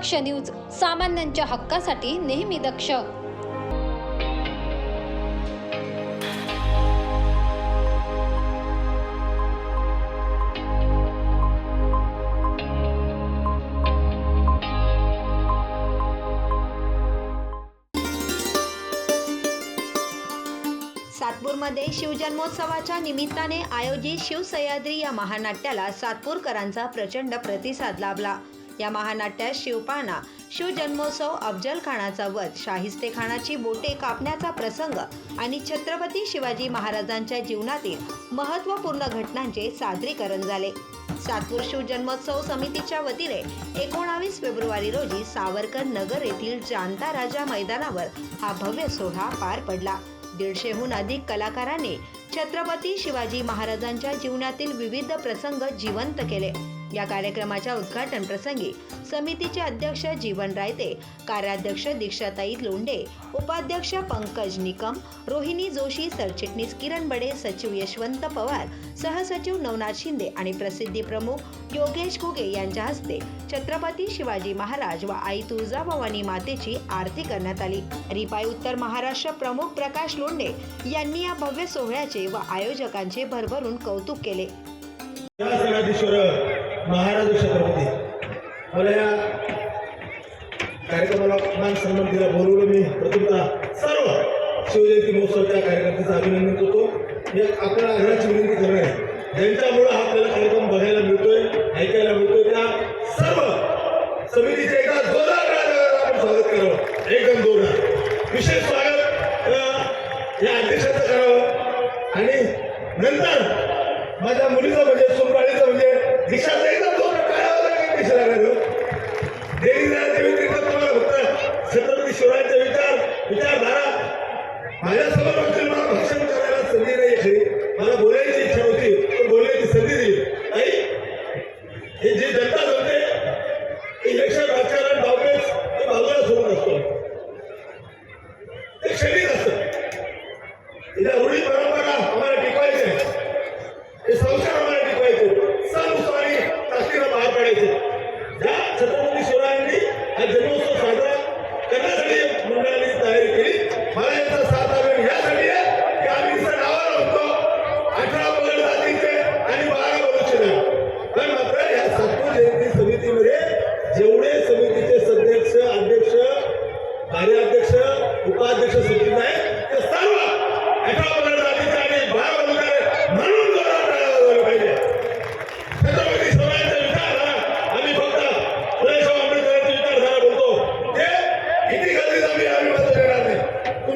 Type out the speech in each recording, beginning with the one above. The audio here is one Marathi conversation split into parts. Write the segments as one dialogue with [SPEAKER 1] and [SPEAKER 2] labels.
[SPEAKER 1] दक्ष न्यूज सामान्यांच्या हक्कासाठी नेहमी दक्ष.
[SPEAKER 2] सातपूरमध्ये शिवजन्मोत्सवाच्या निमित्ताने आयोजित शिवसह्याद्री या महानाट्याला सातपूरकरांचा प्रचंड प्रतिसाद लाभला. या महानाट्यात शिवपाना शिवजन्मोत्सव अफजलखानाचा वध शाहिस्तेखानाची बोटे कापण्याचा प्रसंग आणि छत्रपती शिवाजी महाराजांच्या जीवनातील महत्त्वपूर्ण घटनांचे सादरीकरण झाले. सातपूर शिवजन्मोत्सव समितीच्या वतीने एकोणावीस फेब्रुवारी रोजी सावरकर नगर येथील जानता राजा मैदानावर हा भव्य सोहळा पार पडला. दीडशेहून अधिक कलाकारांनी छत्रपती शिवाजी महाराजांच्या जीवनातील विविध प्रसंग जिवंत केले. या कार्यक्रमाच्या उद्घाटन प्रसंगी समितीचे अध्यक्ष जीवन रायते कार्याध्यक्ष दीक्षाताई लोंढे उपाध्यक्ष पंकज निकम रोहिणी जोशी सरचिटणीस किरण बडे सचिव यशवंत पवार सहसचिव नवनाथ शिंदे आणि प्रसिद्धी प्रमुख योगेश घुगे यांच्या हस्ते छत्रपती शिवाजी महाराज व आई तुळजाभवानी मातेची आरती करण्यात आली. रिपाई उत्तर महाराष्ट्र प्रमुख प्रकाश लोंढे यांनी या भव्य सोहळ्याचे व आयोजकांचे भरभरून कौतुक केले.
[SPEAKER 3] महाराज छत्रपती मला या कार्यक्रमाला मान सन्मान दिला बोलवलं मी. प्रथमतः सर्व शिवजयंती महोत्सवाच्या कार्यकर्त्याचं अभिनंदन करतो. या आपल्या आग्रहाची विनंती करणार आहे. ज्यांच्यामुळं हा आपल्याला कार्यक्रम बघायला मिळतोय ऐकायला मिळतोय त्या सर्व समितीचे एकदा जोरदार आपण स्वागत करावं. एकदम जोरदार. विशेष स्वागत या अध्यक्षाचं करावं. आणि नंतर माझ्या मुलीचं म्हणजे सोमराळीचं म्हणजे दीक्षाचं एकदम दोन टाळ्या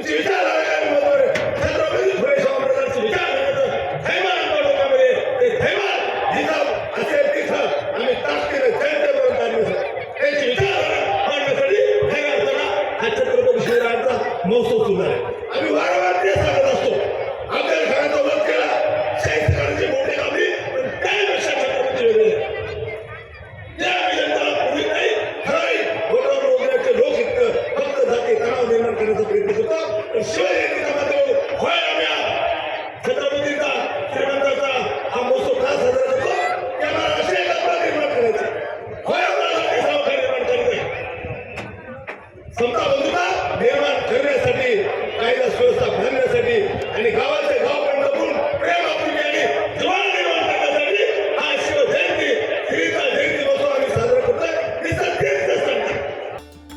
[SPEAKER 3] नाही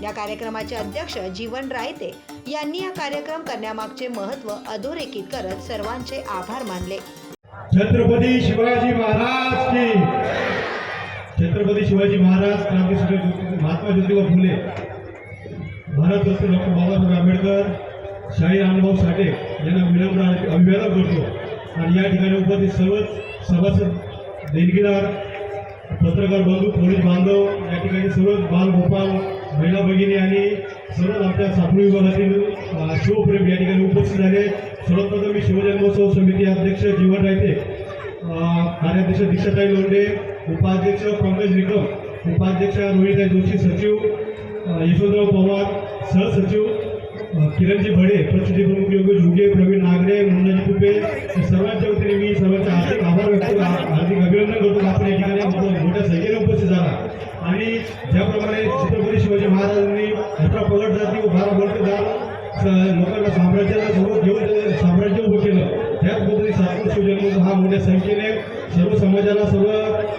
[SPEAKER 3] या
[SPEAKER 2] कार्यक्रमाचे अध्यक्ष जीवन रायते यांनी हा कार्यक्रम करण्यामागचे महत्त्व अधोरेखित करत सर्वांचे आभार मानले.
[SPEAKER 3] छत्रपती शिवाजी महाराज की छत्रपती शिवाजी महाराज क्रांतीसूर्य महात्मा ज्योतिबा फुले भारतरत्न डॉक्टर बाबासाहेब आंबेडकर शाहीर अनुभव साठे यांना विनम्र अभिवादन करतो. आणि या ठिकाणी उपस्थित सर्वच सभासद देणगीदार पत्रकार बंधू पोलीस बांधव या ठिकाणी सर्व बालगोपाल महिला भगिनी आणि सर्व आपल्या साखळी विभागातील शिवप्रेम या ठिकाणी उपस्थित झाले. सर्वप्रथम मी शिवजन्मोत्सव समिती अध्यक्ष जीवन रायते कार्याध्यक्ष दीक्षाताई लोंढे उपाध्यक्ष पंकज निकम उपाध्यक्ष रोहिताई जोशी सचिव यशवंतराव पवार सहसचिव किरणजी भडे प्रसिद्धी प्रमुख योगेश हुगे प्रवीण नागरे मुन्नाजी कुपे सर्वांच्या वतीने मी सर्वांचे हार्दिक आभार व्यक्त हार्दिक अभिनंदन करतो की आपण या ठिकाणी मोठ्या संख्येने उपस्थित झाला आणि ज्याप्रमाणे छत्रपती
[SPEAKER 4] महाराजांनी अठरा पगड जाती व बारा बळकदार लोकांना साम्राज्याला सोबत घेऊन ते साम्राज्य उभं केलं त्याच पद्धतीने सातपूर शिवजन्मोत्सव हा मोठ्या संख्येने सर्व समाजाला सर्व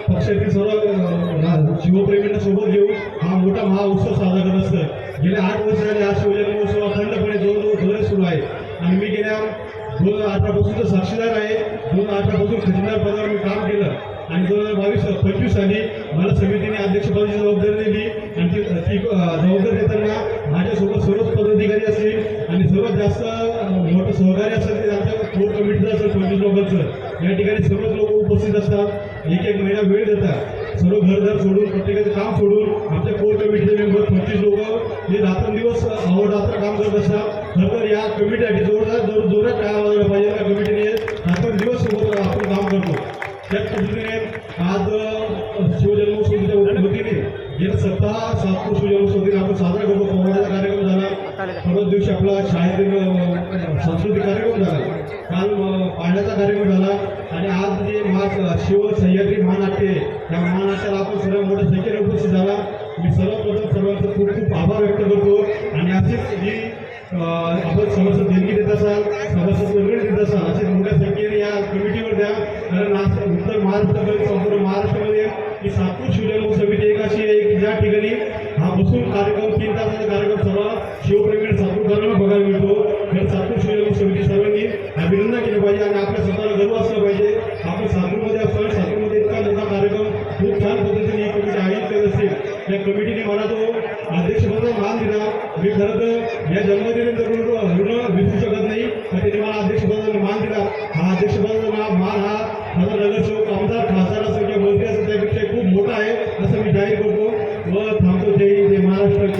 [SPEAKER 4] पक्षातील सर्व अं, रा- शिवप्रेमींना सोबत घेऊन हा मोठा महाउत्सव साजरा करत असतं गेल्या आठ वर्ष झाले हा शिवजन्मोत्सव अखंडपणे दोन दोन जोरे सुरू आहे आणि मी गेल्या दोन हजार अठरापासून तर साक्षीदार आहे. दोन हजार अठरापासून खजिनदार पदावर मी काम केलं. आणि दोन हजार बावीस पंचवीस साली मला समितीने अध्यक्षपदाची जबाबदारी दिली. आणि ती ती जबाबदारी देताना माझ्यासोबत सर्वच पदाधिकारी असतील आणि सर्वात जास्त मोठं सहकार्य असेल ते आमच्या कोर कमिटीचं असेल पंचवीस लोकांचं या ठिकाणी सर्वच लोक उपस्थित असतात. एक एक महिना वेळ देतात. सर्व घरदार सोडून प्रत्येकाचं काम सोडून आमच्या कोर कमिटीचे मेंबर पंचवीस लोक हे रात्रंदिवस अहोरात्र काम करत असतात. खरं तर या कमिटीसाठी जोरदार जोरात काय वाजवलं पाहिजे या कमिटीने आणि आज जे महा शिव सह्याद्री महानाट्य या त्या महानाट्याला आपण सर्व मोठ्या संख्येने उपस्थित झाला. मी सर्वप्रथम सर्वांचं खूप खूप आभार व्यक्त करतो. आणि असेच जी आपण समस्त देणगी देत असाल सभासद वर्गणी देत असाल असे मोठ्या संख्येने या कमिटीवर द्या. कारण उत्तर महाराष्ट्रामध्ये संपूर्ण महाराष्ट्रामध्ये ही सातपूर शिवजन्म खरं तर या जन्मदिनानंतर ऋण ऋण विसरू शकत नाही तर त्यांनी मला अध्यक्षपदाचा मान दिला. हा अध्यक्षपदाचा मान हा माझा नगरसेवक आमदार खासदार असेल किंवा मंत्री असेल त्यापेक्षा खूप मोठा आहे असं मी जाहीर करतो व थांबतो. जय जय महाराष्ट्र.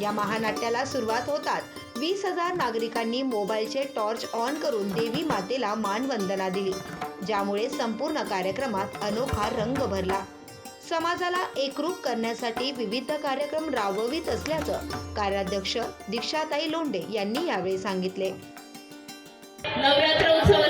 [SPEAKER 2] या महानाट्याला सुरुवात होताच वीस हजार नागरिकांनी मोबाईलचे टॉर्च ऑन करून देवी मातेला मानवंदना दिली ज्यामुळे संपूर्ण कार्यक्रमात अनोखा रंग भरला. समाजाला एकरूप करण्यासाठी विविध कार्यक्रम राबवित असल्याचं कार्याध्यक्ष दीक्षाताई लोंढे यांनी यावेळी सांगितले.
[SPEAKER 5] नवरात्र उत्सव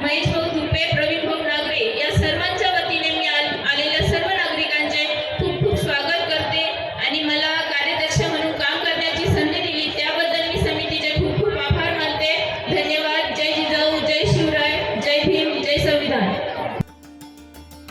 [SPEAKER 5] महेश भाऊ धुपे प्रवीण भाऊ नागरे या सर्वांच्या वतीने मी आल- आलेल्या सर्व नागरिकांचे खूप खूप स्वागत करते. आणि मला कार्याध्यक्ष म्हणून काम करण्याची संधी दिली त्याबद्दल मी समितीचे खूप खूप आभार मानते. धन्यवाद. जय जिजाऊ जय शिवराय जय भीम जय संविधान.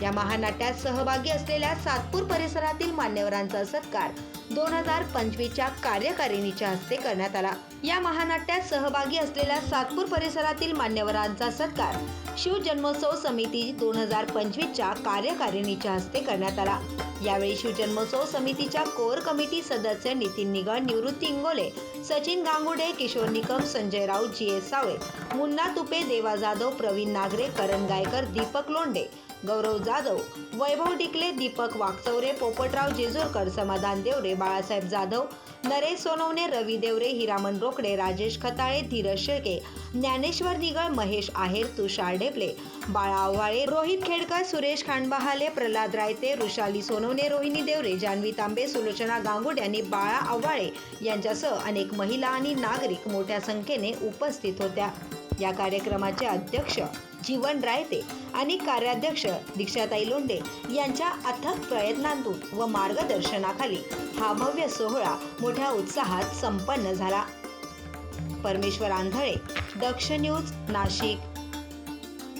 [SPEAKER 2] या महानाट्यात सहभागी असलेल्या सातपूर परिसरातील मान्यवरांचा सत्कार. दोन हजार पंचवीसच्या कार्यकारिणीच्या हस्ते करण्यात आला. या महानाट्यात सहभागी असलेल्या सातपूर परिसरातील मान्यवरांचा सत्कार शिवजन्मोत्सव समिती दोन हजार पंचवीसच्या कार्यकारिणीच्या हस्ते करण्यात आला. यावेळी शिवजन्मोत्सव समितीच्या कोर कमिटी सदस्य नितीन निगम निवृत्ती इंगोले सचिन गांगुडे किशोर निकम संजय राऊत जी एस सावळे मुन्ना तुपे देवा जाधव प्रवीण नागरे करण गायकर दीपक लोंडे गौरव जाधव वैभव टिकले दीपक वाकचौरे पोपटराव जेजूरकर समाधान देवरे बाळासाहेब जाधव नरेश सोनवणे रवी देवरे हिरामन रोकडे राजेश खताळे धीरज शेळके ज्ञानेश्वर निगळ महेश आहेर तुषार ढेपले बाळा आव्हाळे रोहित खेडकर सुरेश खांडबहाले प्रल्हाद रायते ऋषाली सोनवणे रोहिणी देवरे जान्हवी तांबे सुलोचना गांगुड यांनी बाळा आव्हाळे यांच्यासह अनेक महिला आणि नागरिक मोठ्या संख्येने उपस्थित होत्या. या कार्यक्रमाचे अध्यक्ष जीवन रायते आणि कार्याध्यक्ष दीक्षाताई लोंढे यांच्या अथक प्रयत्नांतून व मार्गदर्शनाखाली हा भव्य सोहळा मोठ्या उत्साहात संपन्न झाला. परमेश्वर आंधळे दक्ष न्यूज नाशिक.